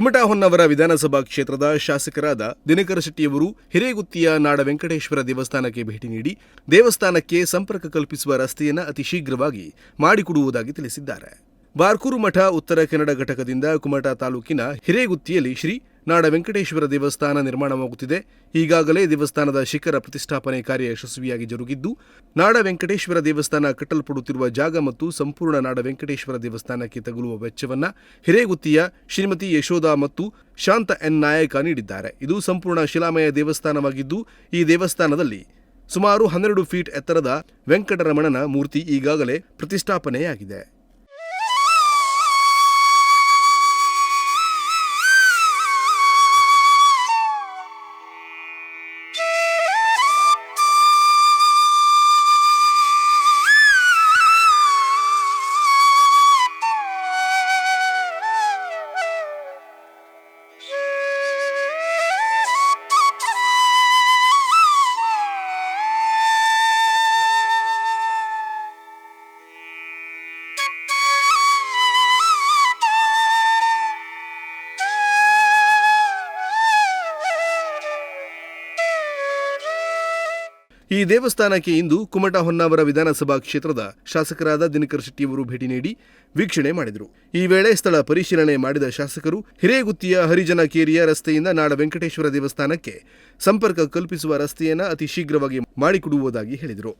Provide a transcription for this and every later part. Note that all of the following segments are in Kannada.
ಕುಮಟಾ ಹೊನ್ನವರ ವಿಧಾನಸಭಾ ಕ್ಷೇತ್ರದ ಶಾಸಕರಾದ ದಿನಕರ ಶೆಟ್ಟಿಯವರು ಹಿರೇಗುತ್ತಿಯ ನಾಡ ವೆಂಕಟೇಶ್ವರ ದೇವಸ್ಥಾನಕ್ಕೆ ಭೇಟಿ ನೀಡಿ ದೇವಸ್ಥಾನಕ್ಕೆ ಸಂಪರ್ಕ ಕಲ್ಪಿಸುವ ರಸ್ತೆಯನ್ನು ಅತಿ ಶೀಘ್ರವಾಗಿ ಮಾಡಿಕೊಡುವುದಾಗಿ ತಿಳಿಸಿದ್ದಾರೆ. ಬಾರ್ಕೂರು ಮಠ ಉತ್ತರ ಕನ್ನಡ ಘಟಕದಿಂದ ಕುಮಟಾ ತಾಲೂಕಿನ ಹಿರೇಗುತ್ತಿಯಲ್ಲಿ ಶ್ರೀ ನಾಡ ವೆಂಕಟೇಶ್ವರ ದೇವಸ್ಥಾನ ನಿರ್ಮಾಣವಾಗುತ್ತಿದೆ. ಈಗಾಗಲೇ ದೇವಸ್ಥಾನದ ಶಿಖರ ಪ್ರತಿಷ್ಠಾಪನೆ ಕಾರ್ಯ ಯಶಸ್ವಿಯಾಗಿ ಜರುಗಿದ್ದು, ನಾಡ ವೆಂಕಟೇಶ್ವರ ದೇವಸ್ಥಾನ ಕಟ್ಟಲ್ಪಡುತ್ತಿರುವ ಜಾಗ ಮತ್ತು ಸಂಪೂರ್ಣ ನಾಡ ವೆಂಕಟೇಶ್ವರ ದೇವಸ್ಥಾನಕ್ಕೆ ತಗುಲುವ ವೆಚ್ಚವನ್ನ ಹಿರೇಗುತ್ತಿಯ ಶ್ರೀಮತಿ ಯಶೋಧ ಮತ್ತು ಶಾಂತ ಎನ್. ನಾಯಕ ನೀಡಿದ್ದಾರೆ. ಇದು ಸಂಪೂರ್ಣ ಶಿಲಾಮಯ ದೇವಸ್ಥಾನವಾಗಿದ್ದು, ಈ ದೇವಸ್ಥಾನದಲ್ಲಿ ಸುಮಾರು ಹನ್ನೆರಡು ಫೀಟ್ ಎತ್ತರದ ವೆಂಕಟರಮಣನ ಮೂರ್ತಿ ಈಗಾಗಲೇ ಪ್ರತಿಷ್ಠಾಪನೆಯಾಗಿದೆ. ಈ ದೇವಸ್ಥಾನಕ್ಕೆ ಇಂದು ಕುಮಟಾ ಹೊನ್ನಾವರ ವಿಧಾನಸಭಾ ಕ್ಷೇತ್ರದ ಶಾಸಕರಾದ ದಿನಕರ ಶೆಟ್ಟಿಯವರು ಭೇಟಿ ನೀಡಿ ವೀಕ್ಷಣೆ ಮಾಡಿದರು. ಈ ವೇಳೆ ಸ್ಥಳ ಪರಿಶೀಲನೆ ಮಾಡಿದ ಶಾಸಕರು ಹಿರೇಗುತ್ತಿಯ ಹರಿಜನ ಕೇರಿಯ ರಸ್ತೆಯಿಂದ ನಾಡ ವೆಂಕಟೇಶ್ವರ ದೇವಸ್ಥಾನಕ್ಕೆ ಸಂಪರ್ಕ ಕಲ್ಪಿಸುವ ರಸ್ತೆಯನ್ನು ಅತಿ ಶೀಘ್ರವಾಗಿ ಮಾಡಿಕೊಡುವುದಾಗಿ ಹೇಳಿದರು.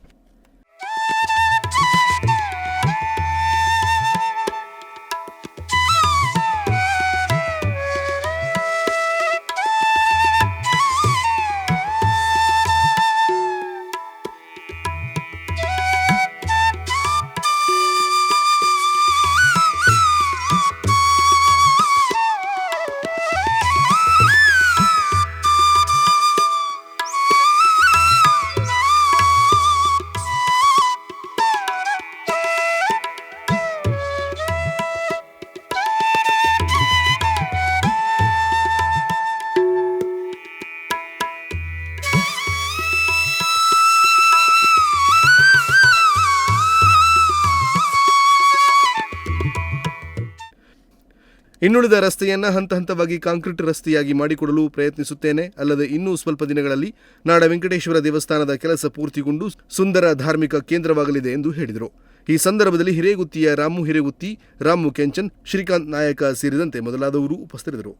ಇನ್ನುಳಿದ ರಸ್ತೆಯನ್ನ ಹಂತ ಹಂತವಾಗಿ ಕಾಂಕ್ರೀಟ್ ರಸ್ತೆಯಾಗಿ ಮಾಡಿಕೊಡಲು ಪ್ರಯತ್ನಿಸುತ್ತೇನೆ. ಅಲ್ಲದೆ ಇನ್ನೂ ಸ್ವಲ್ಪ ದಿನಗಳಲ್ಲಿ ನಾಡ ವೆಂಕಟೇಶ್ವರ ದೇವಸ್ಥಾನದ ಕೆಲಸ ಪೂರ್ತಿಗೊಂಡು ಸುಂದರ ಧಾರ್ಮಿಕ ಕೇಂದ್ರವಾಗಲಿದೆ ಎಂದು ಹೇಳಿದರು. ಈ ಸಂದರ್ಭದಲ್ಲಿ ಹಿರೇಗುತ್ತಿಯ ರಾಮು ಹಿರೇಗುತ್ತಿ, ರಾಮು ಕೆಂಚನ್, ಶ್ರೀಕಾಂತ್ ನಾಯಕ ಸೇರಿದಂತೆ ಮೊದಲಾದವರು ಉಪಸ್ಥಿತರಿದ್ದರು.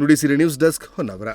Nudisiri news desk Honnavar.